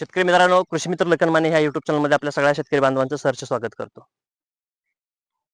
शेतकरी मित्रांनो कृषी मित्र लखन माने ह्या युट्यूब चॅनलमध्ये आपल्या सगळ्या शेतकरी बांधवांचं सरचे स्वागत करतो.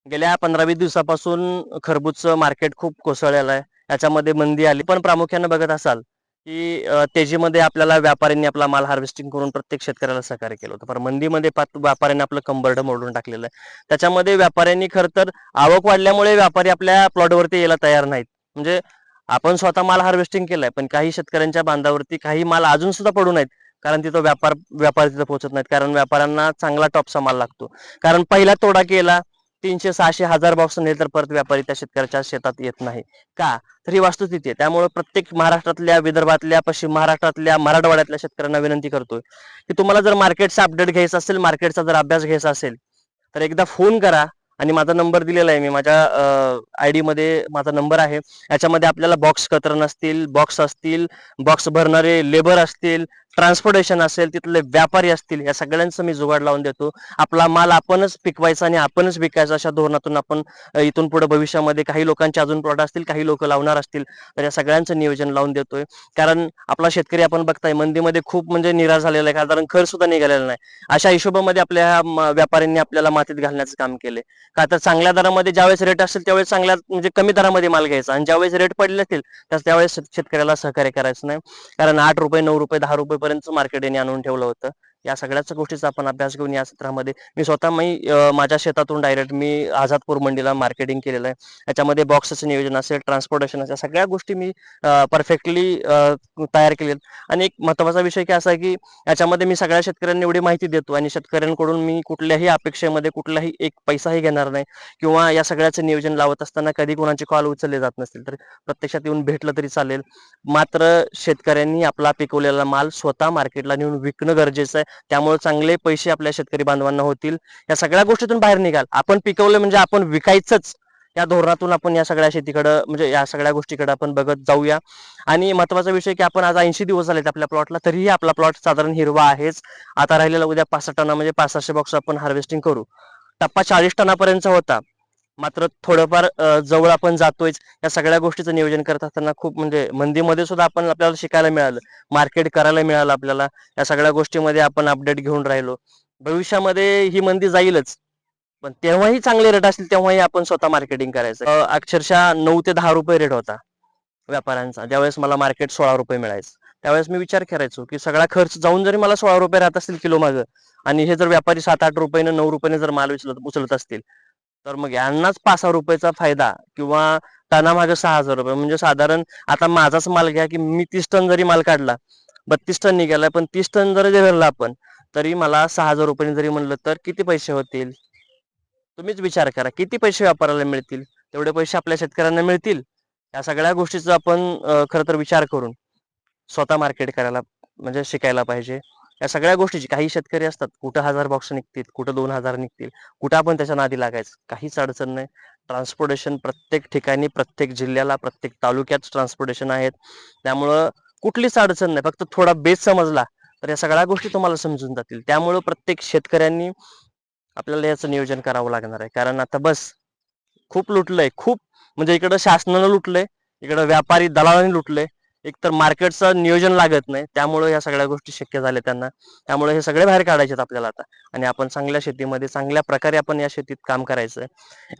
गेल्या पंधरा वीस दिवसापासून खरबूजचं मार्केट खूप कोसळलेलं आहे. याच्यामध्ये मंदी आली. पण प्रामुख्याने बघत असाल की तेजीमध्ये आपल्याला व्यापाऱ्यांनी आपला माल हार्वेस्टिंग करून प्रत्येक शेतकऱ्याला सहकार्य केलं होतं. पण मंदीमध्ये व्यापाऱ्यांनी आपलं कंबरड मोडून टाकलेलं आहे. त्याच्यामध्ये व्यापाऱ्यांनी खरं तर आवक वाढल्यामुळे व्यापारी आपल्या प्लॉटवरती यायला तयार नाहीत. म्हणजे आपण स्वतः माल हार्वेस्टिंग केलाय पण काही शेतकऱ्यांच्या बांधावरती काही माल अजून सुद्धा पडून आहेत कारण तिथं व्यापार व्यापारी तिथं पोहोचत नाहीत. कारण व्यापाऱ्यांना चांगला टॉपचा माल लागतो. कारण पहिला तोडा केला तीनशे सहाशे हजार बॉक्स नेले तर परत व्यापारी त्या शेतकऱ्याच्या शेतात येत नाही. का? तर ही वास्तुस्थिती आहे. त्यामुळे प्रत्येक महाराष्ट्रातल्या विदर्भातल्या पश्चिम महाराष्ट्रातल्या मराठवाड्यातल्या शेतकऱ्यांना विनंती करतोय की तुम्हाला जर मार्केटचा अपडेट घ्यायचा असेल मार्केटचा जर अभ्यास घ्यायचा असेल तर एकदा फोन करा आणि माझा नंबर दिलेला आहे. मी माझ्या आय डी मध्ये माझा नंबर आहे. याच्यामध्ये आपल्याला बॉक्स कतरण असतील बॉक्स असतील बॉक्स भरणारे लेबर असतील ट्रान्सपोर्टेशन असेल तिथले व्यापारी असतील या सगळ्यांचं मी जुगाड लावून देतो. आपला माल आपणच पिकवायचा आणि आपणच विकायचा अशा धोरणातून आपण इथून पुढे भविष्यामध्ये काही लोकांचे अजून प्लॉट असतील काही लोक लावणार असतील तर या सगळ्यांचं नियोजन लावून देतोय. कारण आपला शेतकरी आपण बघताय मंदीमध्ये खूप म्हणजे निराश झालेला आहे कारण खर्च सुद्धा निघालेला नाही. अशा हिशोबामध्ये आपल्या व्यापाऱ्यांनी आपल्याला मातीत घालण्याचं काम केले का तर चांगल्या दरामध्ये ज्यावेळेस रेट असेल त्यावेळेस चांगल्या म्हणजे कमी दरामध्ये माल घ्यायचा. आणि ज्यावेळेस रेट पडले असतील तर त्यावेळेस शेतकऱ्याला सहकार्य करायचं नाही. कारण आठ रुपये नऊ रुपये दहा रुपये पर्यंत मार्केट यांनी आणून ठेवलं होतं. या सगळ्याच गोष्टीचा आपण अभ्यास घेऊन या सत्रामध्ये. मी स्वतः मी माझ्या शेतातून डायरेक्ट मी आझादपूर मंडीला मार्केटिंग केलेलं आहे. याच्यामध्ये बॉक्सचं नियोजन असेल ट्रान्सपोर्टेशन असेल सगळ्या गोष्टी मी परफेक्टली तयार केलेत. आणि एक महत्त्वाचा विषय काय असा आहे की याच्यामध्ये मी सगळ्या शेतकऱ्यांना एवढी माहिती देतो आणि शेतकऱ्यांकडून मी कुठल्याही अपेक्षेमध्ये कुठलाही एक पैसाही घेणार नाही किंवा या सगळ्याचं नियोजन लावत असताना कधी कोणाचे कॉल उचलले जात नसतील. तर प्रत्यक्षात येऊन भेटलं तरी चालेल. मात्र शेतकऱ्यांनी आपला पिकवलेला माल स्वतः मार्केटला नेऊन विकणं गरजेचं आहे. त्यामुळे चांगले पैसे आपल्या शेतकरी बांधवांना होतील. या सगळ्या गोष्टीतून बाहेर निघाल. आपण पिकवलं म्हणजे आपण विकायचंच. या धोरणातून आपण या सगळ्या शेतीकडं म्हणजे या सगळ्या गोष्टीकडे आपण बघत जाऊया. आणि महत्त्वाचा विषय की आपण आज ऐंशी दिवस झालेत आपल्या प्लॉटला तरीही आपला प्लॉट साधारण हिरवा आहेच. आता राहिलेला उद्या पासष्ट टना म्हणजे पाच बॉक्स आपण हार्वेस्टिंग करू. टप्पा चाळीस टनापर्यंत होता. मात्र थोडंफार जवळ आपण जातोयच या सगळ्या गोष्टीचं नियोजन करत असताना खूप म्हणजे मंदीमध्ये सुद्धा आपण आपल्याला शिकायला मिळालं. मार्केट करायला मिळालं आपल्याला. या सगळ्या गोष्टीमध्ये आपण अपडेट घेऊन राहिलो. भविष्यामध्ये ही मंदी जाईलच. पण तेव्हाही चांगले रेट असतील तेव्हाही आपण स्वतः मार्केटिंग करायचं. अक्षरशः नऊ ते दहा रुपये रेट होता व्यापाऱ्यांचा. ज्यावेळेस मला मार्केट सोळा रुपये मिळायचं. त्यावेळेस मी विचार करायचो की सगळा खर्च जाऊन जरी मला सोळा रुपये राहत असतील किलो मागं आणि हे जर व्यापारी सात आठ रुपये नऊ रुपयाने जर माल उचलत उचलत असतील तर मग यांनाच पाच हजार रुपयाचा फायदा किंवा त्यांना मागे सहा हजार रुपये. म्हणजे साधारण आता माझाच माल घ्या की मी तीस टन जरी माल काढला बत्तीस टन निघाला पण तीस टन जरी धरलं आपण तरी मला सहा हजार रुपयांनी जरी म्हणलं तर किती पैसे होतील? तुम्हीच विचार करा. किती पैसे व्यापाराला मिळतील? तेवढे पैसे आपल्या शेतकऱ्यांना मिळतील? या सगळ्या गोष्टीचा आपण खरं तर विचार करून स्वतः मार्केट करायला म्हणजे शिकायला पाहिजे. या सगळ्या गोष्टीची काही शेतकरी असतात कुठं हजार बॉक्स निघतील कुठं दोन हजार निघतील कुठं आपण त्याच्या नादी लागायचं काहीच अडचण नाही. ट्रान्सपोर्टेशन प्रत्येक ठिकाणी प्रत्येक जिल्ह्याला प्रत्येक तालुक्यात ट्रान्सपोर्टेशन आहेत. त्यामुळं कुठलीच अडचण नाही फक्त थोडा बेस समजला तर या सगळ्या गोष्टी तुम्हाला समजून जातील. त्यामुळं प्रत्येक शेतकऱ्यांनी आपल्याला याचं नियोजन करावं लागणार आहे. कारण आता बस खूप लुटलंय खूप म्हणजे इकडं शासनानं लुटलंय इकडं व्यापारी दलालांनी लुटलंय. एक तर मार्केटचं नियोजन लागत नाही. त्यामुळे या सगळ्या गोष्टी शक्य झाल्या त्यांना. त्यामुळे हे सगळे बाहेर काढायचे आपल्याला आता. आणि आपण चांगल्या शेतीमध्ये चांगल्या प्रकारे आपण या शेतीत काम करायचं.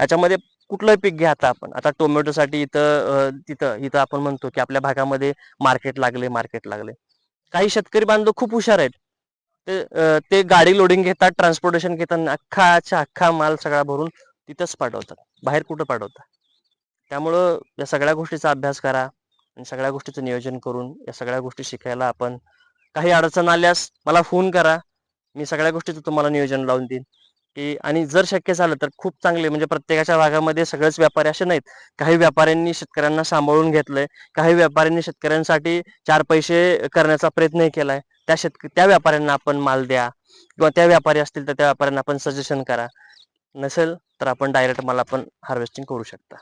याच्यामध्ये कुठलंही पीक घ्या आता आपण. आता टोमॅटोसाठी इथं तिथं इथं आपण म्हणतो की आपल्या भागामध्ये मार्केट लागले मार्केट लागले. काही शेतकरी बांधव खूप हुशार आहेत. ते ते गाडी लोडिंग घेतात ट्रान्सपोर्टेशन घेतात अख्खाच्या अख्खा माल सगळा भरून तिथंच पाठवतात. बाहेर कुठं पाठवतात त्यामुळं या सगळ्या गोष्टीचा अभ्यास करा. आणि सगळ्या गोष्टीचं नियोजन करून या सगळ्या गोष्टी शिकायला आपण काही अडचण आल्यास मला फोन करा. मी सगळ्या गोष्टीचं तुम्हाला नियोजन लावून देईन. की आणि जर शक्य झालं तर खूप चांगले म्हणजे प्रत्येकाच्या भागामध्ये सगळेच व्यापारी असे नाहीत. काही व्यापाऱ्यांनी शेतकऱ्यांना सांभाळून घेतलंय. काही व्यापाऱ्यांनी शेतकऱ्यांसाठी चार पैसे करण्याचा प्रयत्नही केलाय. त्या शेतक त्या व्यापाऱ्यांना आपण माल द्या. किंवा त्या व्यापारी असतील तर त्या व्यापाऱ्यांना आपण सजेशन करा. नसेल तर आपण डायरेक्ट मला आपण हार्वेस्टिंग करू शकता.